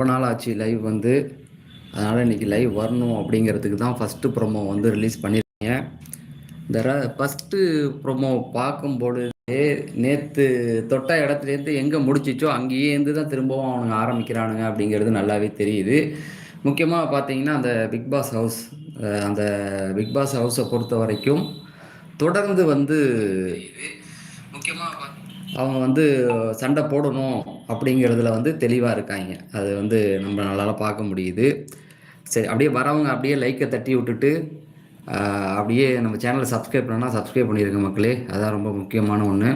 ரொம்ப நாள் ஆச்சு லைவ் வந்து. அதனால் இன்றைக்கி லைவ் வரணும் அப்படிங்கிறதுக்கு தான் ஃபஸ்ட்டு ப்ரோமோ வந்து ரிலீஸ் பண்ணியிருக்கீங்க இந்த ஃபஸ்ட்டு ப்ரோமோ பார்க்கும்பொழுதே நேற்று தொட்ட இடத்துலேருந்து எங்கே முடிச்சிச்சோ அங்கேயேருந்து தான் திரும்பவும் அவனுங்க ஆரம்பிக்கிறானுங்க அப்படிங்கிறது நல்லாவே தெரியுது. முக்கியமாக பார்த்தீங்கன்னா அந்த பிக் பாஸ் ஹவுஸ் அந்த பிக் பாஸ் ஹவுஸை பொறுத்த வரைக்கும் தொடர்ந்து வந்து அவங்க வந்து சண்டை போடணும் அப்படிங்கிறதுல வந்து தெளிவாக இருக்காங்க. அது வந்து நம்ம நம்மளால் பார்க்க முடியுது. சரி அப்படியே வரவங்க அப்படியே லைக்கை தட்டி விட்டுட்டு அப்படியே நம்ம சேனலை சப்ஸ்கிரைப் பண்ணால் சப்ஸ்கிரைப் பண்ணிடுங்க மக்களே. அதான் ரொம்ப முக்கியமான ஒன்று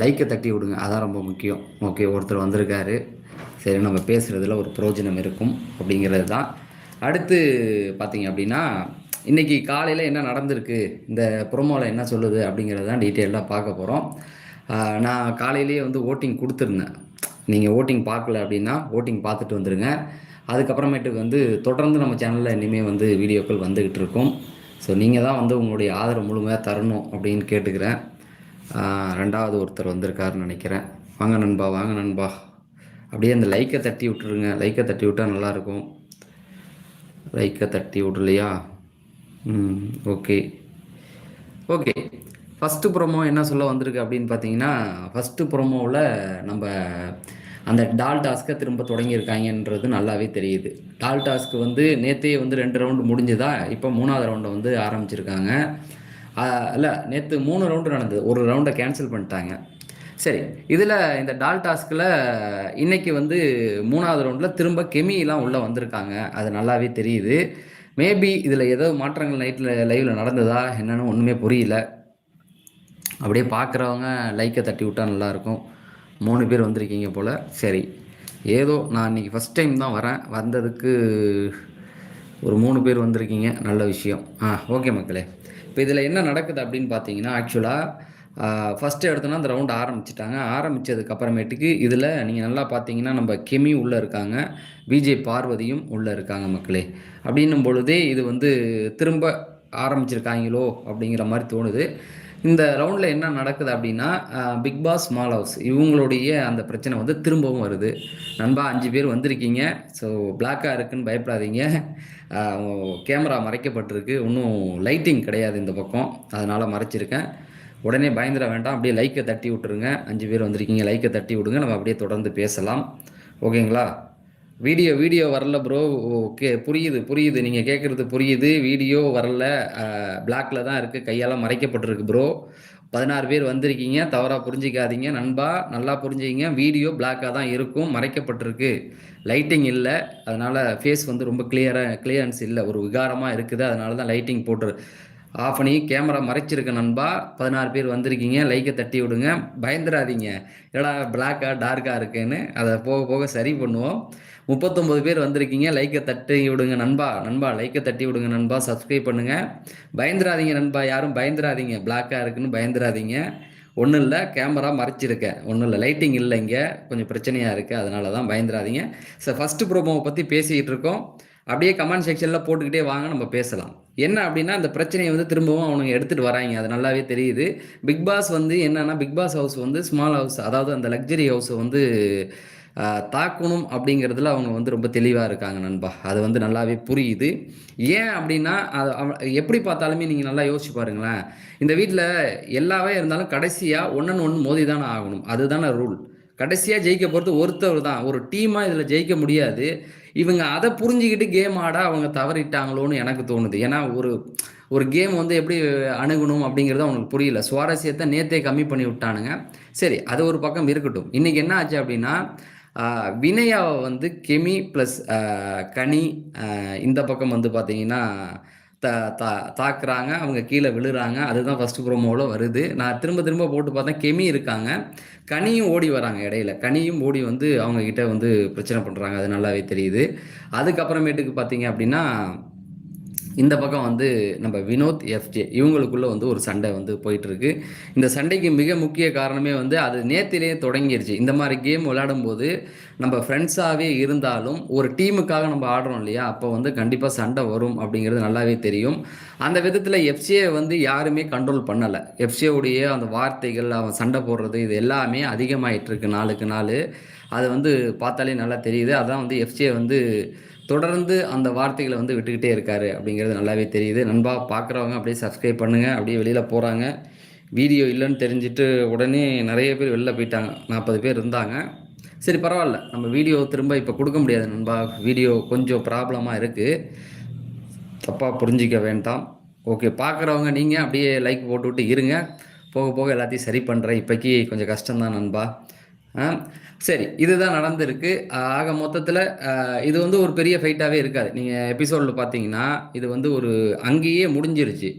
லைக்கை தட்டி விடுங்க. அதான் ரொம்ப முக்கியம். ஓகே ஒருத்தர் வந்திருக்காரு. சரி நம்ம பேசுகிறதுல ஒரு பிரயோஜனம் இருக்கும் அப்படிங்கிறது தான். அடுத்து பார்த்தீங்க அப்படின்னா இன்றைக்கி காலையில் என்ன நடந்திருக்கு? இந்த ப்ரோமோவில் என்ன சொல்லுது அப்படிங்கிறது தான் டீட்டெயிலாக பார்க்க போகிறோம் நான் காலையிலேயே வந்து ஓட்டிங் கொடுத்துருந்தேன். நீங்கள் ஓட்டிங் பார்க்கல அப்படின்னா ஓட்டிங் பார்த்துட்டு வந்துடுங்க அதுக்கப்புறமேட்டுக்கு வந்து தொடர்ந்து நம்ம சேனலில் இனிமேல் வந்து வீடியோக்கள் வந்துக்கிட்டு இருக்கும். ஸோ நீங்கள் தான் வந்து உங்களுடைய ஆதரவு முழுமையாக தரணும் அப்படின்னு கேட்டுக்கிறேன். ரெண்டாவது ஒருத்தர் வந்திருக்காருன்னு நினைக்கிறேன். வாங்க நண்பா வாங்க நண்பா. அப்படியே அந்த லைக்கை தட்டி விட்டுருங்க. லைக்கை தட்டி விட்டால் நல்லாயிருக்கும். லைக்கை தட்டி விடலையா? ம் ஓகே ஓகே ஃபஸ்ட்டு ப்ரோமோ என்ன சொல்ல வந்திருக்கு அப்படின்னு பார்த்தீங்கன்னா ஃபஸ்ட்டு ப்ரோமோவில் நம்ம அந்த டால் டாஸ்க்கை திரும்ப தொடங்கியிருக்காங்கன்றது நல்லாவே தெரியுது. டால் டாஸ்க்கு வந்து நேற்றே வந்து ரெண்டு ரவுண்டு முடிஞ்சுதா இப்போ மூணாவது ரவுண்டை வந்து ஆரம்பிச்சிருக்காங்க. இல்லை நேற்று மூணு ரவுண்டு நடந்தது ஒரு ரவுண்டை கேன்சல் பண்ணிட்டாங்க. சரி இதில் இந்த டால் டாஸ்கில் இன்னைக்கு வந்து மூணாவது ரவுண்டில் திரும்ப கெமிலாம் உள்ளே வந்திருக்காங்க. அது நல்லாவே தெரியுது. மேபி இதில் ஏதோ மாற்றங்கள் நைட்டில் லைவில் நடந்ததா என்னன்னு ஒன்றுமே புரியல. அப்படியே பார்க்குறவங்க லைக்கை தட்டி விட்டால் நல்லாயிருக்கும். மூணு பேர் வந்திருக்கீங்க போல். சரி. ஏதோ நான் இன்றைக்கி ஃபஸ்ட் டைம் தான் வரேன். வந்ததுக்கு ஒரு மூணு பேர் வந்திருக்கீங்க. நல்ல விஷயம். ஆ ஓகே மக்களே. இப்போ இதில் என்ன நடக்குது அப்படின்னு பார்த்தீங்கன்னா ஆக்சுவலாக ஃபஸ்ட்டு எடுத்தோன்னா அந்த ரவுண்ட் ஆரம்பிச்சிட்டாங்க. ஆரம்பித்ததுக்கு அப்புறமேட்டுக்கு இதில் நீங்கள் நல்லா பார்த்தீங்கன்னா நம்ம கெமி உள்ளே இருக்காங்க. விஜய் பார்வதியும் உள்ளே இருக்காங்க மக்களே. அப்படின்னும் பொழுதே இது வந்து திரும்ப ஆரம்பிச்சிருக்காங்களோ அப்படிங்கிற மாதிரி தோணுது. இந்த ரவுண்டில் என்ன நடக்குது அப்படின்னா பிக் பாஸ் ஸ்மால் ஹவுஸ். இவங்களுடைய அந்த பிரச்சனை வந்து திரும்பவும் வருது. நண்பா அஞ்சு பேர் வந்திருக்கீங்க. ஸோ பிளாக்காக இருக்குன்னு பயப்படாதீங்க. கேமரா மறைக்கப்பட்டிருக்கு. இன்னும் லைட்டிங் கிடையாது இந்த பக்கம். அதனால் மறைச்சிருக்கேன். உடனே பயந்துட வேண்டாம். அப்படியே லைக்கை தட்டி விட்டுருங்க. அஞ்சு பேர் வந்திருக்கீங்க. லைக்கை தட்டி விடுங்க. நம்ம அப்படியே தொடர்ந்து பேசலாம். ஓகேங்களா? வீடியோ வீடியோ வரல ப்ரோ ஓகே புரியுது புரியுது. நீங்கள் கேட்குறது புரியுது. வீடியோ வரல. பிளாக்ல தான் இருக்குது கையால் மறைக்கப்பட்டிருக்கு ப்ரோ பதினாறு பேர் வந்திருக்கீங்க. தவறாக புரிஞ்சிக்காதீங்க நண்பா. நல்லா புரிஞ்சுக்கிங்க. வீடியோ பிளாக்காக தான் இருக்கும். மறைக்கப்பட்டிருக்கு. லைட்டிங் இல்லை. அதனால் ஃபேஸ் வந்து ரொம்ப கிளியராக கிளியரன்ஸ் இல்லை. ஒரு விகாரமாக இருக்குது. அதனால தான் லைட்டிங் போட்டு ஆஃப் பண்ணி கேமரா மறைச்சிருக்க நண்பா. பதினாறு பேர் வந்திருக்கீங்க. லைக்கை தட்டி விடுங்க. பயந்துடாதீங்க ஏடா பிளாக்காக டார்க்காக இருக்குன்னு. அதை போக போக சரி பண்ணுவோம். முப்பத்தொம்பது பேர் வந்திருக்கீங்க. லைக்கை தட்டி விடுங்க நண்பா. நண்பா லைக்கை தட்டி விடுங்க நண்பா. சப்ஸ்கிரைப் பண்ணுங்க. பயந்துராதீங்க நண்பா. யாரும் பயந்துராதீங்க. பிளாக்காக இருக்குன்னு பயந்துராதீங்க. ஒன்றும் இல்லை கேமரா மறைச்சிருக்கேன் ஒன்றும் இல்லை லைட்டிங் இல்லை இங்கே. கொஞ்சம் பிரச்சனையாக இருக்குது அதனால தான் பயந்துராதீங்க. சார் ஃபஸ்ட்டு ப்ரோமோவை பற்றி பேசிக்கிட்டு இருக்கோம். அப்படியே கமெண்ட் செக்ஷனில் போட்டுக்கிட்டே வாங்க நம்ம பேசலாம். என்ன அப்படின்னா அந்த பிரச்சனையை வந்து திரும்பவும் அவனுங்க எடுத்துகிட்டு வராங்க. அது நல்லாவே தெரியுது. பிக் பாஸ் வந்து என்னென்னா பிக் பாஸ் ஹவுஸ் வந்து ஸ்மால் ஹவுஸ் அதாவது அந்த லக்ஸரி ஹவுஸை வந்து தாக்கணும் அப்படிங்கிறதுல அவங்க வந்து ரொம்ப தெளிவாக இருக்காங்க நண்பா. அது வந்து நல்லாவே புரியுது. ஏன் அப்படின்னா அது அவ- எப்படி பார்த்தாலுமே நீங்கள் நல்லா யோசிச்சு பாருங்களேன். இந்த வீட்டில் எல்லாவே இருந்தாலும் கடைசியாக ஒன்றுன்னு ஒன்று மோதி தானே ஆகணும். அதுதானே ரூல். கடைசியாக ஜெயிக்க போகிறது ஒருத்தர் தான். ஒரு டீமாக இதில் ஜெயிக்க முடியாது. இவங்க அதை புரிஞ்சுக்கிட்டு கேம் ஆட அவங்க தவறிட்டாங்களோன்னு எனக்கு தோணுது. ஏன்னா ஒரு ஒரு கேம் வந்து எப்படி அணுகணும் அப்படிங்கிறது அவங்களுக்கு புரியல. சுவாரஸ்யத்தை நேத்தே கம்மி பண்ணி விட்டானுங்க. சரி அது ஒரு பக்கம் இருக்கட்டும். இன்றைக்கி என்ன ஆச்சு அப்படின்னா வினயாவை வந்து கெமி ப்ளஸ் கனி இந்த பக்கம் வந்து பார்த்தீங்கன்னா த தா தாக்குறாங்க. அவங்க கீழே விழுறாங்க. அதுதான் ஃபர்ஸ்ட் ப்ரோமோவில் வருது. நான் திரும்ப திரும்ப போட்டு பார்த்தேன். கெமி இருக்காங்க. கனியும் ஓடி வராங்க இடையில. கனியும் ஓடி வந்து அவங்கக்கிட்ட வந்து பிரச்சனை பண்ணுறாங்க அது நல்லாவே தெரியுது. அதுக்கப்புறமேட்டுக்கு பார்த்தீங்க அப்படின்னா இந்த பக்கம் வந்து நம்ம வினோத் எஃப்ஜே இவங்களுக்குள்ள வந்து ஒரு சண்டை வந்து போயிட்டுருக்கு. இந்த சண்டைக்கு மிக முக்கிய காரணமே வந்து அது நேத்திலேயே தொடங்கிருச்சு. இந்த மாதிரி கேம் விளையாடும் போது நம்ம ஃப்ரெண்ட்ஸாகவே இருந்தாலும் ஒரு டீமுக்காக நம்ம ஆடுறோம் இல்லையா? அப்போ வந்து கண்டிப்பாக சண்டை வரும் அப்படிங்கிறது நல்லாவே தெரியும். அந்த விதத்தில் எஃப்சியை வந்து யாருமே கண்ட்ரோல் பண்ணலை. எஃப்சியோடைய அந்த வார்த்தைகள் அவன் சண்டை போடுறது இது எல்லாமே அதிகமாகிட்டு இருக்கு நாளுக்கு நாள். அது வந்து பார்த்தாலே நல்லா தெரியுது. அதான் வந்து எஃப்ஜே வந்து தொடர்ந்து அந்த வார்த்தைகளை வந்து விட்டுக்கிட்டே இருக்காரு அப்படிங்கிறது நல்லாவே தெரியுது. நண்பா பார்க்குறவங்க அப்படியே சப்ஸ்கிரைப் பண்ணுங்கள் அப்படியே வெளியில் போகிறாங்க வீடியோ இல்லைன்னு தெரிஞ்சுட்டு உடனே நிறைய பேர் வெளில போயிட்டாங்க. நாற்பது பேர் இருந்தாங்க. சரி பரவாயில்ல. நம்ம வீடியோ திரும்ப இப்போ கொடுக்க முடியாது நண்பா. வீடியோ கொஞ்சம் ப்ராப்ளமாக இருக்குது தப்பாக புரிஞ்சிக்க வேண்டாம். ஓகே பார்க்குறவங்க நீங்கள் அப்படியே லைக் போட்டுவிட்டு இருங்க. போக போக எல்லாத்தையும் சரி பண்ணுறேன் இப்போக்கி கொஞ்சம் கஷ்டம்தான் நண்பா. சரி இதுதான் நடந்திருக்கு. ஆக மொத்தத்தில் இது வந்து ஒரு பெரிய ஃபைட்டாகவே இருக்காது. நீங்கள் எபிசோடில் பார்த்தீங்கன்னா இது வந்து ஒரு அங்கேயே முடிஞ்சிருச்சு.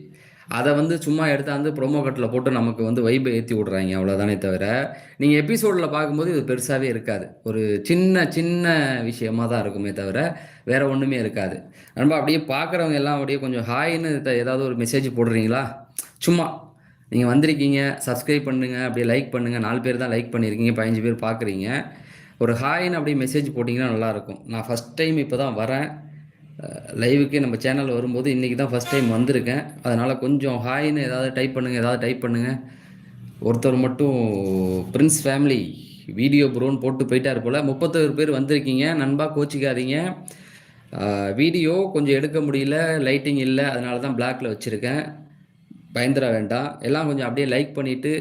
அதை வந்து சும்மா எடுத்தாந்து ப்ரொமோ கட்டில் போட்டு நமக்கு வந்து வைப்பை ஏற்றி விட்றாங்க அவ்வளோதானே தவிர. நீங்கள் எபிசோடில் பார்க்கும்போது இது பெருசாகவே இருக்காது. ஒரு சின்ன சின்ன விஷயமாக தான் இருக்குமே தவிர வேறு ஒன்றுமே இருக்காது. நண்பா அப்படியே பார்க்குறவங்க எல்லாம் அப்படியே கொஞ்சம் ஹாய்னு ஏதாவது ஒரு மெசேஜ் போடுறீங்களா? சும்மா. நீங்கள் வந்திருக்கீங்க சப்ஸ்கிரைப் பண்ணுங்கள் அப்படியே லைக் பண்ணுங்கள் நாலு பேர் தான் லைக் பண்ணியிருக்கீங்க பதினஞ்சு பேர் பார்க்குறீங்க. ஒரு ஹாய்னு அப்படியே மெசேஜ் போட்டிங்கன்னா நல்லாயிருக்கும். நான் ஃபஸ்ட் டைம் இப்போ தான் வரேன். லைவுக்கு நம்ம சேனல் வரும்போது இன்றைக்கி தான் ஃபஸ்ட் டைம் வந்திருக்கேன். அதனால் கொஞ்சம் ஹாய்னு ஏதாவது டைப் பண்ணுங்கள் ஏதாவது டைப் பண்ணுங்கள் ஒருத்தர் மட்டும் பிரின்ஸ் ஃபேமிலி வீடியோ ப்ரோன்னு போட்டு போயிட்டார் போல். முப்பத்தொரு பேர் வந்திருக்கீங்க. நண்பா கோச்சிக்காதீங்க. வீடியோ கொஞ்சம் எடுக்க முடியல லைட்டிங் இல்லை. அதனால தான் பிளாக்ல வச்சுருக்கேன். பயந்துட வேண்டாம். எல்லாம் கொஞ்சம் அப்படியே லைக் பண்ணிவிட்டு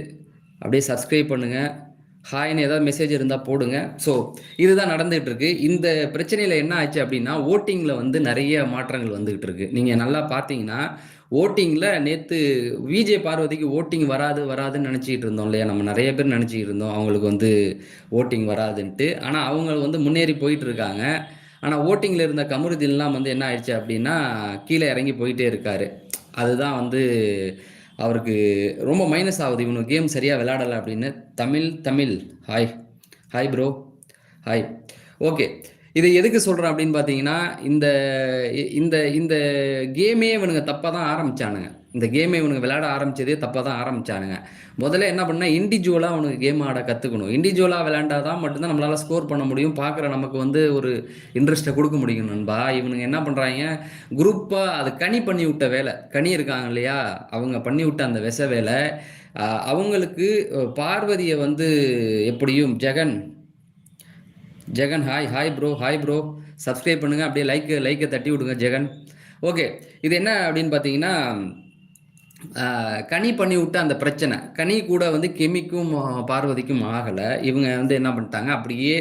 அப்படியே சப்ஸ்கிரைப் பண்ணுங்கள் ஹாய்னு ஏதாவது மெசேஜ் இருந்தால் போடுங்க. ஸோ இதுதான் நடந்துகிட்டு இருக்கு இந்த பிரச்சனையில் என்ன ஆச்சு அப்படின்னா ஓட்டிங்கில் வந்து நிறைய மாற்றங்கள் வந்துகிட்டு இருக்கு நீங்கள் நல்லா பார்த்தீங்கன்னா ஓட்டிங்கில் நேற்று விஜே பார்வதிக்கு ஓட்டிங் வராது வராதுன்னு நினச்சிக்கிட்டு இருந்தோம் இல்லையா? நம்ம நிறைய பேர் நினச்சிக்கிட்டு இருந்தோம் அவங்களுக்கு வந்து ஓட்டிங் வராதுன்ட்டு. ஆனால் அவங்க வந்து முன்னேறி போயிட்டு இருக்காங்க. ஆனால் ஓட்டிங்கில் இருந்த கமருதீன்லாம் வந்து என்ன ஆயிடுச்சு அப்படின்னா கீழே இறங்கி போயிட்டே இருக்காரு. அதுதான் வந்து அவருக்கு ரொம்ப மைனஸ் ஆகுது. இவனுக்கு கேம் சரியாக விளையாடலை அப்படின்னு. Tamil Tamil. Hi hi bro hi okay இதை எதுக்கு சொல்கிறேன் அப்படின்னு பார்த்தீங்கன்னா இந்த இந்த இந்த கேமே இவனுங்க தப்பாக தான் ஆரம்பித்தானுங்க இந்த கேமை இவனுங்க விளையாட ஆரம்பித்ததே தப்பாக தான் ஆரம்பித்தானுங்க முதல்ல என்ன பண்ணால் இண்டிவிஜுவலாக அவனுக்கு கேம் ஆட கற்றுக்கணும் இண்டிவிஜுவலாக விளையாண்டாதான் தான் மட்டும்தான் நம்மளால் ஸ்கோர் பண்ண முடியும். பார்க்குற நமக்கு வந்து ஒரு இன்ட்ரெஸ்ட்டை கொடுக்க முடியும் நண்பா. இவனுங்க என்ன பண்ணுறாங்க குரூப்பாக அது கனி பண்ணி விட்ட வேலை. கனி இருக்காங்க இல்லையா? அவங்க பண்ணி விட்ட அந்த விச வேலை. அவங்களுக்கு பார்வதியை வந்து எப்படியும் Jagan Jagan hi hi bro hi bro subscribe பண்ணுங்கள் அப்படியே லைக் லைக்கை தட்டி விடுங்க ஜெகன். ஓகே இது என்ன அப்படின்னு பார்த்தீங்கன்னா கனி பண்ணி விட்ட அந்த பிரச்சனை. கனி கூட வந்து கெமிக்கும் பார்வதிக்கும் ஆகலை. இவங்க வந்து என்ன பண்ணிட்டாங்க? அப்படியே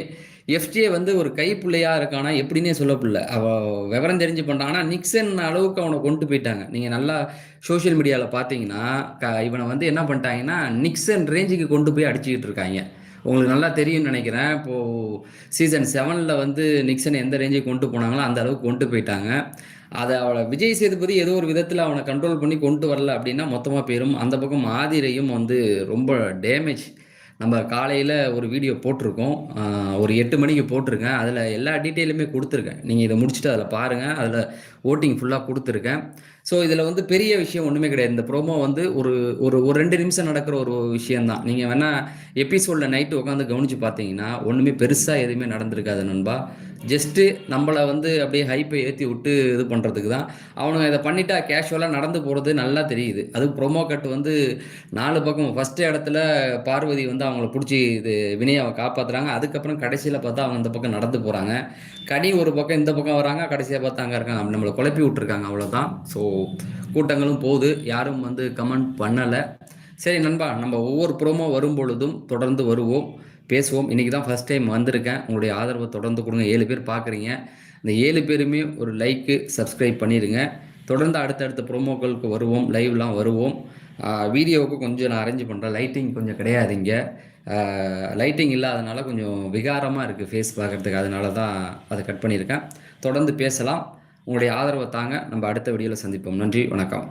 எஃப்ஜே வந்து ஒரு கைப்பிள்ளையாக இருக்கானா எப்படின்னே சொல்லப்பில்ல. அவள் விவரம் தெரிஞ்சு பண்ணுறான் நிக்சன் அளவுக்கு அவனை கொண்டு போயிட்டாங்க. நீங்கள் நல்லா சோஷியல் மீடியாவில் பார்த்தீங்கன்னா க இவனை வந்து என்ன பண்ணிட்டாங்கன்னா நிக்சன் ரேஞ்சுக்கு கொண்டு போய் அடிச்சுக்கிட்டு இருக்காங்க. உங்களுக்கு நல்லா தெரியும்னு நினைக்கிறேன். இப்போது சீசன் செவனில் வந்து நிக்சன் எந்த ரேஞ்சுக்கு கொண்டு போனாங்களோ அந்த அளவுக்கு கொண்டு போயிட்டாங்க. அதை அவளை விஜய் சேதுபதி ஏதோ ஒரு விதத்தில் அவனை கண்ட்ரோல் பண்ணி கொண்டு வரல அப்படின்னா மொத்தமாக போயிடும் அந்த பக்கம் ஆதிரையும் வந்து ரொம்ப டேமேஜ் நம்ம காலையில் ஒரு வீடியோ போட்டிருக்கோம். ஒரு எட்டு மணிக்கு போட்டிருக்கேன். அதில் எல்லா டீட்டெயிலுமே கொடுத்துருக்கேன். நீங்கள் இதை முடிச்சுட்டு அதில் பாருங்கள் அதில் ஓட்டிங் ஃபுல்லாக கொடுத்துருக்கேன். ஸோ இதில் வந்து பெரிய விஷயம் ஒன்றுமே கிடையாது. இந்த ப்ரோமோ வந்து ஒரு ஒரு ஒரு ரெண்டு நிமிஷம் நடக்கிற ஒரு விஷயந்தான் நீங்கள் வேணால் எபிசோடில் நைட்டு உட்காந்து கவனித்து பார்த்தீங்கன்னா ஒன்றுமே பெருசாக எதுவுமே நடந்திருக்காது நண்பா. ஜஸ்ட்டு நம்மளை வந்து அப்படியே ஹைப்பை ஏற்றி விட்டு இது பண்ணுறதுக்கு தான். அவனுங்க இதை பண்ணிட்டா கேஷுவலாக நடந்து போகிறது நல்லா தெரியுது. அது ப்ரொமோ கட் வந்து நாலு பக்கம். ஃபஸ்ட்டு இடத்துல பார்வதி வந்து அவங்கள பிடிச்சி இது வினயாவை காப்பாற்றுறாங்க அதுக்கப்புறம் கடைசியில் பார்த்தா அவங்க இந்த பக்கம் நடந்து போகிறாங்க கனி ஒரு பக்கம் இந்த பக்கம் வராங்க. கடைசியாக பார்த்தா அங்கே இருக்காங்க. நம்மளை குழப்பி விட்ருக்காங்க அவ்வளோதான் ஸோ கூட்டங்களும் போகுது. யாரும் வந்து கமெண்ட் பண்ணலை. சரி நண்பா நம்ம ஒவ்வொரு ப்ரோமோ வரும் பொழுதும் தொடர்ந்து வருவோம். பேசுவோம். இன்றைக்கி தான் ஃபஸ்ட் டைம் வந்திருக்கேன். உங்களுடைய ஆதரவை தொடர்ந்து கொடுங்க. ஏழு பேர் பார்க்குறீங்க இந்த ஏழு பேருமே ஒரு லைக்கு சப்ஸ்கிரைப் பண்ணிடுங்க. தொடர்ந்து அடுத்தடுத்த ப்ரோமோக்களுக்கு வருவோம். லைவ்லாம் வருவோம். வீடியோவுக்கு கொஞ்சம் நான் அரேஞ்ச் பண்ணுறேன் லைட்டிங் கொஞ்சம் கிடையாதுங்க. லைட்டிங் இல்லாதனால கொஞ்சம் விகாரமாக இருக்குது ஃபேஸ் பார்க்குறதுக்கு. அதனால தான் அதை கட் பண்ணியிருக்கேன். தொடர்ந்து பேசலாம். உங்களுடைய ஆதரவை தாங்க நம்ம அடுத்த வீடியோவில் சந்திப்போம். நன்றி. வணக்கம்.